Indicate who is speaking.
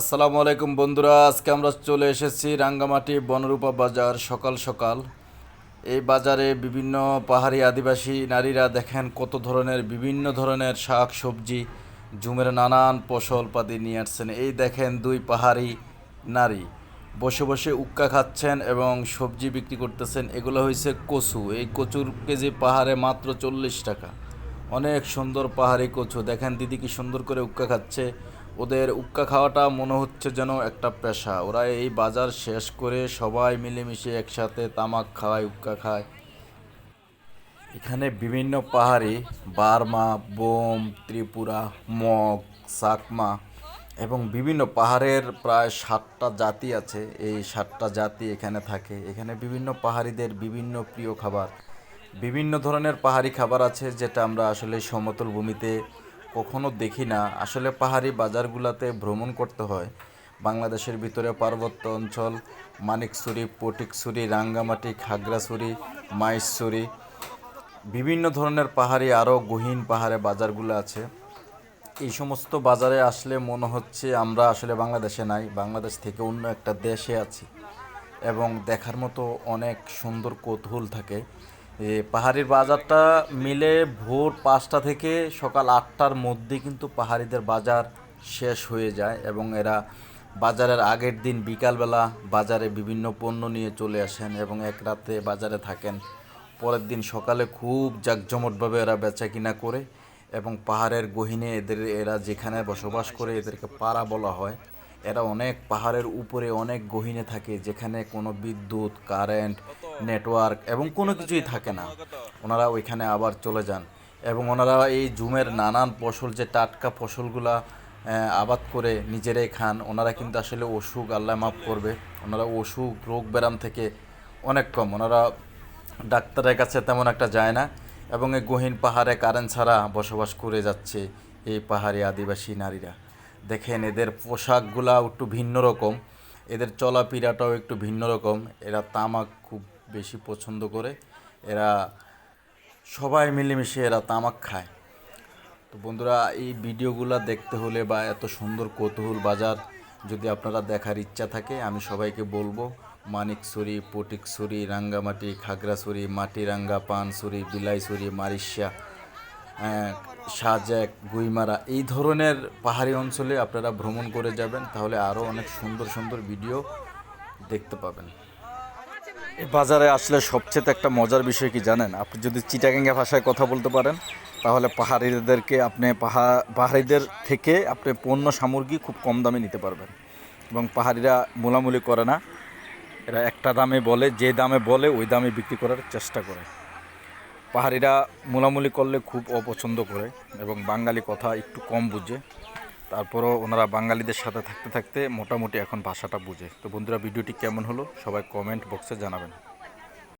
Speaker 1: আসসালামু আলাইকুম বন্ধুরা, আজকে আমরা চলে এসেছি রাঙ্গামাটি বনরূপা বাজার সকাল সকাল। এই বাজারে বিভিন্ন পাহাড়ি আদিবাসী নারীরা দেখেন কত ধরনের, বিভিন্ন ধরনের শাক, সবজি ঝুমের নানান ফসল পাতি নিয়ে আসছেন। এই দেখেন দুই পাহাড়ি নারী বসে বসে উক্কা খাচ্ছেন এবং সবজি বিক্রি করতেছেন। এগুলো হয়েছে কচু। এই কচুর কেজি পাহাড়ে মাত্র চল্লিশ টাকা। অনেক সুন্দর পাহাড়ি কচু। দেখেন দিদি কি সুন্দর করে উক্কা খাচ্ছে। ওদের উক্কা খাওয়াটা মনে হচ্ছে যেন একটা পেশা। ওরা এই বাজার শেষ করে সবাই মিলেমিশে একসাথে তামাক খাওয়ায় উক্কা খায়। এখানে বিভিন্ন পাহাড়ি, বার্মা, বোম, ত্রিপুরা, মগ, সাকমা এবং বিভিন্ন পাহাড়ের প্রায় ষাটটা জাতি আছে। এই ষাটটা জাতি এখানে থাকে। এখানে বিভিন্ন পাহাড়িদের বিভিন্ন প্রিয় খাবার। বিভিন্ন ধরনের পাহাড়ি খাবার আছে যেটা আমরা আসলে সমতল ভূমিতে কখনো দেখি না। আসলে পাহাড়ি বাজারগুলোতে ভ্রমণ করতে হয়। বাংলাদেশের ভিতরে পার্বত্য অঞ্চল মানিকছড়ি পটিকছড়ি রাঙ্গামাটি, খাগড়াছড়ি মাইসছড়ি বিভিন্ন ধরনের পাহাড়ি, আরও গহীন পাহাড়ে বাজারগুলো আছে। এই সমস্ত বাজারে আসলে মনে হচ্ছে আমরা আসলে বাংলাদেশে নাই, বাংলাদেশ থেকে অন্য একটা দেশে আছি। এবং দেখার মতো অনেক সুন্দর কৌতূহল থাকে। পাহাড়ির বাজারটা মিলে ভোর পাঁচটা থেকে সকাল আটটার মধ্যে কিন্তু পাহাড়িদের বাজার শেষ হয়ে যায় এবং এরা বাজারের আগের দিন বিকালবেলা বাজারে বিভিন্ন পণ্য নিয়ে চলে আসেন এবং এক রাতে বাজারে থাকেন। পরের দিন সকালে খুব জাঁকজমটভাবে এরা বেচা কিনা করে এবং পাহাড়ের গহীনে এদের, এরা যেখানে বসবাস করে এদেরকে পাড়া বলা হয়। এরা অনেক পাহাড়ের উপরে অনেক গহীনে থাকে, যেখানে কোনো বিদ্যুৎ, কারেন্ট, নেটওয়ার্ক এবং কোনো কিছুই থাকে না। ওনারা ওইখানে আবার চলে যান এবং ওনারা এই জুমের নানান ফসল, যে টাটকা ফসলগুলা আবাদ করে নিজেরাই খান। ওনারা কিন্তু আসলে অসুখ, আল্লাহ মাফ করবে, ওনারা অসুখ, রোগ ব্যারাম থেকে অনেক কম। ওনারা ডাক্তারের কাছে তেমন একটা যায় না এবং এই গহীন পাহাড়ে কারেন্ট ছাড়া বসবাস করে যাচ্ছে এই পাহাড়ি আদিবাসী নারীরা। দেখেন এদের পোশাকগুলা একটু ভিন্ন রকম। এদের চলাফেরাটাও একটু ভিন্ন রকম। এরা তামাক খুব বেশি পছন্দ করে। এরা সবাই মিলেমিশে এরা তামাক খায়। তো বন্ধুরা এই ভিডিওগুলো দেখতে হলে বা এত সুন্দর কৌতূহল বাজার যদি আপনারা দেখার ইচ্ছা থাকে আমি সবাইকে বলব মানিকছড়ি পটিকছড়ি রাঙ্গামাটি খাগড়াছড়ি মাটিরাঙ্গা পানছড়ি বিলাইছড়ি মারিশা আহ, সাজেক গুইমারা, এই ধরনের পাহাড়ি অঞ্চলে আপনারা ভ্রমণ করে যাবেন, তাহলে আরও অনেক সুন্দর সুন্দর ভিডিও দেখতে পাবেন। এই বাজারে আসলে সবচেয়ে একটা মজার বিষয় কি জানেন? আপনি যদি চিটাগাঙ্গা ভাষায় কথা বলতে পারেন, তাহলে পাহাড়িদেরকে আপনি পাহা, পাহাড়িদের থেকে আপনি পণ্য সামগ্রী খুব কম দামে নিতে পারবেন। এবং পাহাড়িরা মোলামুলি করে না। এরা একটা দামে বলে, যে দামে বলে, ওই দামে বিক্রি করার চেষ্টা করে। পাহাড়িরা মোলামুলি করলে খুব অপছন্দ করে এবং বাঙালি কথা একটু কম বুঝে। তারপরও ওনারা বাঙালিদের সাথে থাকতে থাকতে মোটামুটি এখন ভাষাটা বুঝে। তো বন্ধুরা, ভিডিওটি কেমন হলো? সবাই কমেন্ট বক্সে জানাবেন।